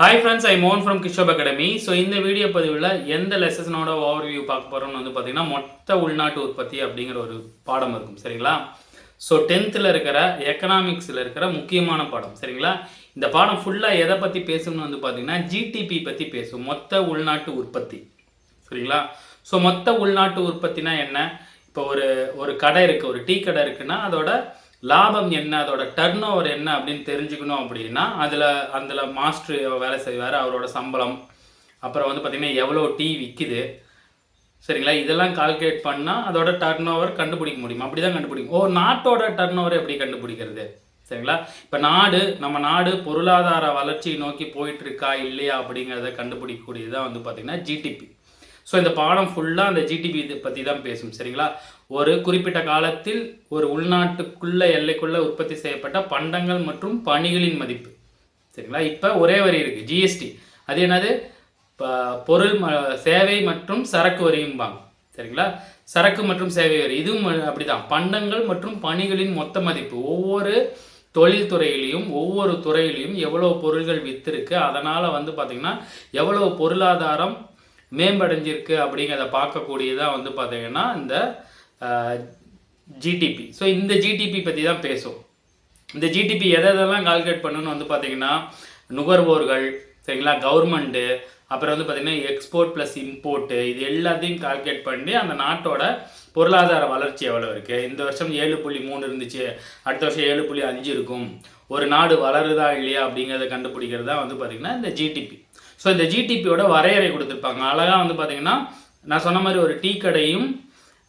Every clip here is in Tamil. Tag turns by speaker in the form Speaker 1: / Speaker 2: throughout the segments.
Speaker 1: ஹாய் ஃப்ரெண்ட்ஸ் ஐ மோன் ஃப்ரம் கிஷோப் அகாடமி ஸோ இந்த வீடியோ பதிவில் எந்த லெசனோட ஓவர் வியூ பார்க்க போகிறோம்னு வந்து பார்த்தீங்கன்னா மொத்த உள்நாட்டு உற்பத்தி அப்படிங்கிற ஒரு பாடம் இருக்கும். சரிங்களா? ஸோ டென்த்தில் இருக்கிற எக்கனாமிக்ஸில் இருக்கிற முக்கியமான பாடம். சரிங்களா? இந்த பாடம் ஃபுல்லாக எதை பற்றி பேசும்னு வந்து பார்த்தீங்கன்னா ஜிடிபி பற்றி பேசும். மொத்த உள்நாட்டு உற்பத்தி. சரிங்களா? ஸோ மொத்த உள்நாட்டு உற்பத்தினா என்ன? இப்போ ஒரு ஒரு கடை இருக்குது ஒரு டீ கடை இருக்குன்னா அதோட லாபம் என்ன? அதோட டர்ன் ஓவர் என்ன அப்படின்னு தெரிஞ்சுக்கணும் அப்படின்னா அதில் அதில் மாஸ்டர் வேலை செய்வார் அவரோட சம்பளம். அப்புறம் வந்து பார்த்திங்கன்னா எவ்வளோ டீ விற்கிது சரிங்களா? இதெல்லாம் கால்குலேட் பண்ணால் அதோட டர்ன் ஓவர் கண்டுபிடிக்க முடியும்? அப்படி தான் கண்டுபிடிக்கும். ஓ நாட்டோட டர்ன் ஓவர் எப்படி கண்டுபிடிக்கிறது? சரிங்களா? இப்போ நாடு நம்ம நாடு பொருளாதார வளர்ச்சியை நோக்கி போயிட்டு இருக்கா இல்லையா அப்படிங்கிறத கண்டுபிடிக்கக்கூடியதான் வந்து பார்த்திங்கன்னா ஜிடிபி ஸோ இந்த பாடம் ஃபுல்லாக அந்த ஜிடிபி இது பற்றி தான் பேசும் சரிங்களா? ஒரு குறிப்பிட்ட காலத்தில் ஒரு உள்நாட்டுக்குள்ள எல்லைக்குள்ள உற்பத்தி செய்யப்பட்ட பண்டங்கள் மற்றும் பணிகளின் மதிப்பு சரிங்களா? இப்போ ஒரே வரி இருக்குது ஜிஎஸ்டி அது என்னது? ப- பொருள் ம- சேவை மற்றும் சரக்கு வரியும்பாங்க சரிங்களா? சரக்கு மற்றும் சேவை வரி இதுவும் அப்படிதான். பண்டங்கள் மற்றும் பணிகளின் மொத்த மதிப்பு ஒவ்வொரு தொழில்துறையிலையும் ஒவ்வொரு துறையிலையும் எவ்வளோ பொருள்கள் வித்திருக்கு அதனால் வந்து பார்த்திங்கன்னா எவ்வளவு பொருளாதாரம் மேம்படைஞ்சிருக்கு அப்படிங்கிறத பார்க்கக்கூடியதாக வந்து பார்த்திங்கன்னா இந்த ஜிடிபி ஸோ இந்த ஜிடிபி பற்றி தான் பேசும் இந்த ஜிடிபி எதை எதெல்லாம் கால்குலேட் பண்ணணும்னு வந்து பார்த்தீங்கன்னா நுகர்வோர்கள் சரிங்களா கவர்மெண்ட்டு அப்புறம் வந்து பார்த்தீங்கன்னா எக்ஸ்போர்ட் ப்ளஸ் இம்போர்ட்டு இது எல்லாத்தையும் கால்குலேட் பண்ணி அந்த நாட்டோட பொருளாதார வளர்ச்சி எவ்வளோ இருக்குது இந்த வருஷம் ஏழு புள்ளி மூணு இருந்துச்சு அடுத்த வருஷம் ஏழு புள்ளி அஞ்சு இருக்கும். ஒரு நாடு வளருதா இல்லையா அப்படிங்கிறத கண்டுபிடிக்கிறது தான் வந்து பார்த்திங்கன்னா இந்த ஜிடிபி ஸோ இந்த ஜிடிபியோட வரையறை கொடுத்துருப்பாங்க. அழகாக வந்து பார்த்திங்கன்னா நான் சொன்ன மாதிரி ஒரு டீ கடையும்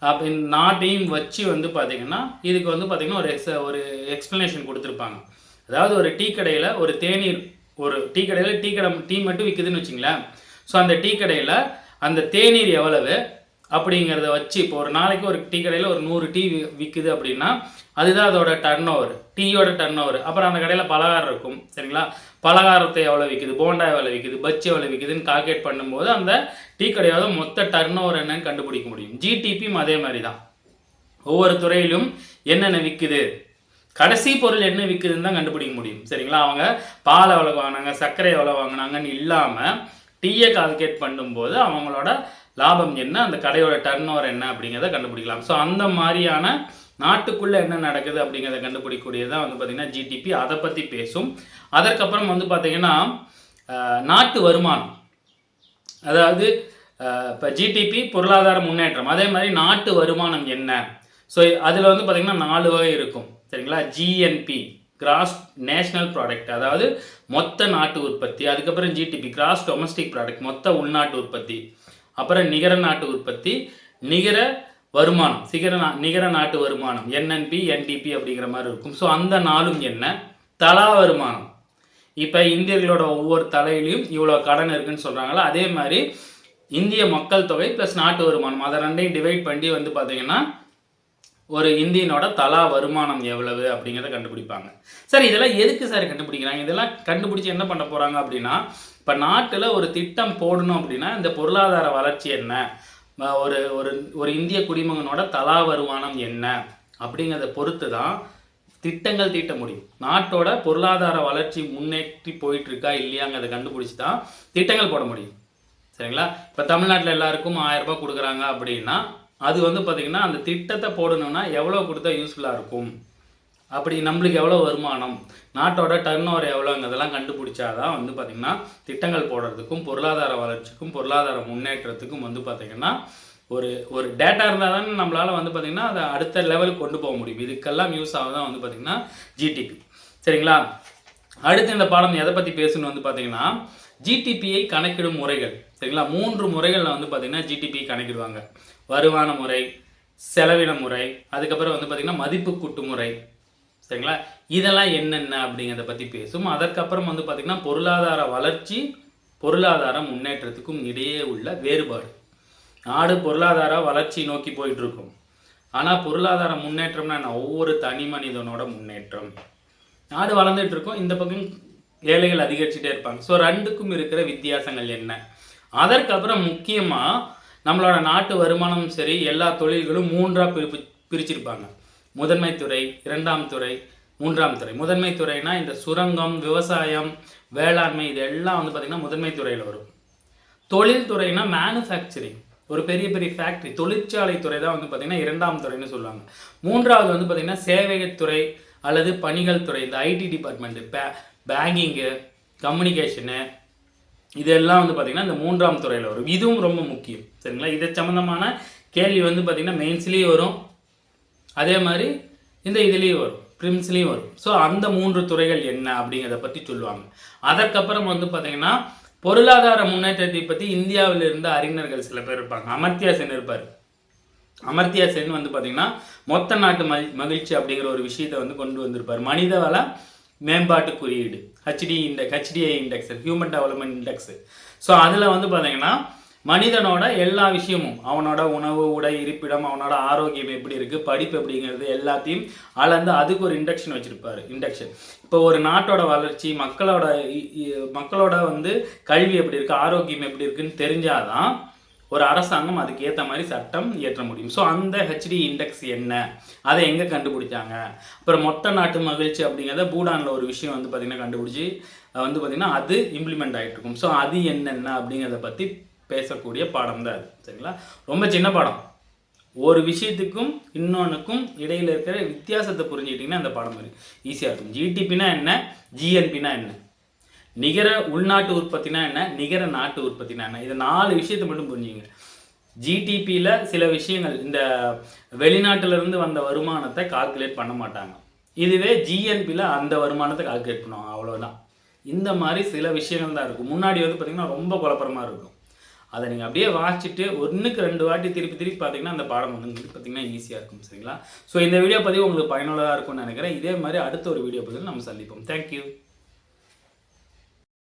Speaker 1: அப்ப நாட்டையும் வச்சு வந்து பார்த்தீங்கன்னா இதுக்கு வந்து பார்த்தீங்கன்னா ஒரு எக்ஸ ஒரு எக்ஸ்ப்ளனேஷன் கொடுத்துருப்பாங்க. அதாவது ஒரு டீ கடையில் ஒரு தேநீர் ஒரு டீ கடையில் டீ கடை டீ மட்டும் விற்குதுன்னு வச்சுங்களேன். ஸோ அந்த டீ கடையில் அந்த தேநீர் எவ்வளவு அப்படிங்கிறத வச்சு இப்போ ஒரு நாளைக்கு ஒரு டீ கடையில் ஒரு நூறு டீ வி- விற்குது அப்படின்னா அதுதான் அதோட டர்ன் ஓவர் டீயோட டர்ன் ஓவர் அப்புறம் அந்த கடையில் பலகாரம் இருக்கும் சரிங்களா? பலகாரத்தை எவ்வளோ விற்குது போண்டா எவ்வளோ விற்குது பஜ்ஜி எவ்வளோ விற்குதுன்னு கால்குலேட் பண்ணும்போது அந்த டீ கடையோட மொத்த டர்ன் ஓவர் என்னன்னு கண்டுபிடிக்க முடியும். ஜிடிபியும் அதே மாதிரி தான் ஒவ்வொரு துறையிலும் என்னென்ன விற்குது கடைசி பொருள் என்ன விற்குதுன்னு தான் கண்டுபிடிக்க முடியும். சரிங்களா? அவங்க பால் எவ்வளோ வாங்கினாங்க சர்க்கரை எவ்வளோ வாங்கினாங்கன்னு இல்லாமல் டீயை கால்குலேட் பண்ணும்போது அவங்களோட லாபம் என்ன? அந்த கடையோட டர்ன் ஓவர் என்ன அப்படிங்கிறத கண்டுபிடிக்கலாம். ஸோ அந்த மாதிரியான நாட்டுக்குள்ளே என்ன நடக்குது அப்படிங்கிறத கண்டுபிடிக்கக்கூடியதான் வந்து பார்த்திங்கன்னா ஜிடிபி அதை பற்றி பேசும். அதற்கப்புறம் வந்து பார்த்திங்கன்னா நாட்டு வருமானம். அதாவது இப்போ ஜிடிபி பொருளாதார முன்னேற்றம். அதே மாதிரி நாட்டு வருமானம் என்ன? ஸோ அதில் வந்து பார்த்திங்கன்னா நாலு வகை இருக்கும். சரிங்களா? ஜிஎன்பி கிராஸ் நேஷ்னல் ப்ராடக்ட் அதாவது மொத்த நாட்டு உற்பத்தி. அதுக்கப்புறம் ஜிடிபி கிராஸ் டொமஸ்டிக் ப்ராடக்ட் மொத்த உள்நாட்டு உற்பத்தி. அப்புறம் நிகர நாட்டு உற்பத்தி நிகர வருமானம் சிகர நா நிகர நாட்டு வருமானம் என்என்பி என்டிபி அப்படிங்கிற மாதிரி இருக்கும். ஸோ அந்த நாளும் என்ன? தலா வருமானம். இப்போ இந்தியர்களோட ஒவ்வொரு தலையிலையும் இவ்வளோ கடன் இருக்குன்னு சொல்கிறாங்களா அதே மாதிரி இந்திய மக்கள் தொகை ப்ளஸ் நாட்டு வருமானம். அதை ரெண்டையும் டிவைட் பண்ணி வந்து பார்த்தீங்கன்னா ஒரு இந்தியனோட தலா வருமானம் எவ்வளவு அப்படிங்கிறத கண்டுபிடிப்பாங்க. சார் இதெல்லாம் எதுக்கு சார் கண்டுபிடிக்கிறாங்க? இதெல்லாம் கண்டுபிடிச்சி என்ன பண்ண போகிறாங்க அப்படின்னா இப்போ நாட்டில் ஒரு திட்டம் போடணும் அப்படின்னா இந்த பொருளாதார வளர்ச்சி என்ன? ஒரு ஒரு ஒரு இந்திய குடிமகனோட தலா வருமானம் என்ன? அப்படிங்கிறத பொறுத்து தான் திட்டங்கள் தீட்ட முடியும். நாட்டோட பொருளாதார வளர்ச்சி முன்னேற்றி போயிட்டு இருக்கா இல்லையாங்கிறத கண்டுபிடிச்சி தான் திட்டங்கள் போட முடியும். சரிங்களா? இப்போ தமிழ்நாட்டில் எல்லாருக்கும் ஆயிரம் ரூபாய் கொடுக்குறாங்க அப்படின்னா அது வந்து பார்த்திங்கன்னா அந்த திட்டத்தை போடணும்னா எவ்வளோ கொடுத்தா யூஸ்ஃபுல்லாக இருக்கும்? அப்படி நம்மளுக்கு எவ்வளோ வருமானம்? நாட்டோட டர்ன் ஓவர் எவ்வளோங்கிறதெல்லாம் கண்டுபிடிச்சாதான் வந்து பார்த்திங்கன்னா திட்டங்கள் போடுறதுக்கும் பொருளாதார வளர்ச்சிக்கும் பொருளாதார முன்னேற்றத்துக்கும் வந்து பார்த்திங்கன்னா ஒரு ஒரு டேட்டா இருந்தால் தானே நம்மளால் வந்து பார்த்திங்கன்னா அதை அடுத்த லெவலுக்கு கொண்டு போக முடியும். இதுக்கெல்லாம் யூஸ் ஆகுதான் வந்து பார்த்திங்கன்னா ஜிடிபி சரிங்களா? அடுத்து இந்த பாடம் எதை பற்றி பேசணும்னு வந்து பார்த்திங்கன்னா ஜிடிபியை கணக்கிடும் முறைகள். சரிங்களா? மூன்று முறைகளில் வந்து பார்த்திங்கன்னா ஜிடிபி கணக்கிடுவாங்க. வருமான முறை செலவின முறை அதுக்கப்புறம் வந்து பார்த்திங்கன்னா மதிப்பு கூட்டு முறை. சரிங்களா? இதெல்லாம் என்னென்ன அப்படிங்கிறத பற்றி பேசும் அதற்கப்புறம் வந்து பார்த்திங்கன்னா பொருளாதார வளர்ச்சி பொருளாதார முன்னேற்றத்துக்கும் இடையே உள்ள வேறுபாடு. நாடு பொருளாதார வளர்ச்சி நோக்கி போயிட்டுருக்கும். ஆனால் பொருளாதார முன்னேற்றம்னா என்ன? ஒவ்வொரு தனி மனிதனோட முன்னேற்றம். நாடு வளர்ந்துட்டு இருக்கும் இந்த பக்கம் ஏழைகள் அதிகரிச்சுட்டே இருப்பாங்க. ஸோ ரெண்டுக்கும் இருக்கிற வித்தியாசங்கள் என்ன? அதற்கப்புறம் முக்கியமாக நம்மளோட நாட்டு வருமானமும் சரி எல்லா தொழில்களும் மூன்றாக பிரிப்பு பிரிச்சிருப்பாங்க. முதன்மை துறை இரண்டாம் துறை மூன்றாம் துறை. முதன்மை துறைனா இந்த சுரங்கம் விவசாயம் வேளாண்மை இது எல்லாம் வந்து பார்த்திங்கன்னா முதன்மை துறையில் வரும். தொழில் துறைனா மேனுஃபேக்சரிங் ஒரு பெரிய பெரிய ஃபேக்ட்ரி தொழிற்சாலை துறை தான் வந்து பார்த்திங்கன்னா இரண்டாம் துறைன்னு சொல்லுவாங்க. மூன்றாவது வந்து பார்த்திங்கன்னா சேவைத்துறை அல்லது பணிகள் துறை இந்த ஐடி டிபார்ட்மெண்ட்டு பே பேங்கிங்கு கம்யூனிகேஷனு இதெல்லாம் வந்து பார்த்திங்கன்னா இந்த மூன்றாம் துறையில் வரும். இதுவும் ரொம்ப முக்கியம். சரிங்களா? இது சம்மந்தமான கேள்வி வந்து பார்த்திங்கன்னா மெயின்ஸ்லேயும் வரும். அதே மாதிரி இந்த இதுலேயும் வரும். ப்ரிம்ஸ்லேயும் வரும். ஸோ அந்த மூன்று துறைகள் என்ன அப்படிங்கிறத பற்றி சொல்லுவாங்க. அதற்கப்புறம் வந்து பார்த்திங்கன்னா பொருளாதார முன்னேற்றத்தை பற்றி இந்தியாவில் இருந்த அறிஞர்கள் சில பேர் இருப்பாங்க. அமர்த்தியா சென் இருப்பார். அமர்த்தியா சென் வந்து பார்த்திங்கன்னா மொத்த நாட்டு மகிழ்ச்சி அப்படிங்கிற ஒரு விஷயத்தை வந்து கொண்டு வந்திருப்பார். மனித மேம்பாட்டு குறியீடு. HD index HDI index human development index so அதில் வந்து பார்த்தீங்கன்னா மனிதனோட எல்லா விஷயமும் அவனோட உணவு உடை இருப்பிடம் அவனோட ஆரோக்கியம் எப்படி இருக்குது படிப்பு எப்படிங்கிறது எல்லாத்தையும் அளந்து அதுக்கு ஒரு இண்டக்ஷன் வச்சுருப்பாரு இண்டக்ஷன் இப்போ ஒரு நாட்டோட வளர்ச்சி மக்களோட மக்களோட வந்து கல்வி எப்படி இருக்குது ஆரோக்கியம் எப்படி இருக்குன்னு தெரிஞ்சாதான் ஒரு அரசாங்கம் அதுக்கு ஏற்ற மாதிரி சட்டம் இயற்ற முடியும். ஸோ அந்த ஹெச்டி இண்டெக்ஸ் என்ன? அதை எங்கே கண்டுபிடிச்சாங்க? அப்புறம் மொத்த நாட்டு மகிழ்ச்சி அப்படிங்கிறத பூடானில் ஒரு விஷயம் வந்து பார்த்திங்கன்னா கண்டுபிடிச்சி வந்து பார்த்திங்கன்னா அது இம்ப்ளிமெண்ட் ஆகிட்டு இருக்கும். ஸோ அது என்னென்ன அப்படிங்கிறத பற்றி பேசக்கூடிய பாடம் தான் அது. சரிங்களா? ரொம்ப சின்ன பாடம். ஒரு விஷயத்துக்கும் இன்னொன்றுக்கும் இடையில் இருக்கிற வித்தியாசத்தை புரிஞ்சுக்கிட்டிங்கன்னா அந்த பாடம் இருக்குது ஈஸியாக இருக்கும். ஜிடிபினா என்ன? ஜிஎன்பினா என்ன? நிகர உள்நாட்டு உற்பத்தினா என்ன? நிகர நாட்டு உற்பத்தினா என்ன? இது நாலு விஷயத்தை மட்டும் புரிஞ்சுங்க. ஜிடிபியில் சில விஷயங்கள் இந்த வெளிநாட்டிலிருந்து வந்த வருமானத்தை கால்குலேட் பண்ண மாட்டாங்க. இதுவே ஜிஎன்பியில் அந்த வருமானத்தை கால்குலேட் பண்ணுவாங்க. அவ்வளோதான் இந்த மாதிரி சில விஷயங்கள் தான் இருக்கும். முன்னாடி வந்து பார்த்திங்கன்னா ரொம்ப குழப்பமாக இருக்கும். அதை நீங்கள் அப்படியே வாசிச்சுட்டு ஒன்றுக்கு ரெண்டு வாட்டி திருப்பி திருப்பி பார்த்தீங்கன்னா அந்த பாடம் வந்து பார்த்தீங்கன்னா ஈஸியாக இருக்கும். சரிங்களா? ஸோ இந்த வீடியோ பதிவு உங்களுக்கு பயனுள்ளதாக இருக்கும்னு நினைக்கிறேன். இதே மாதிரி அடுத்த ஒரு வீடியோ பதிவு நம்ம சந்திப்போம். தேங்க்யூ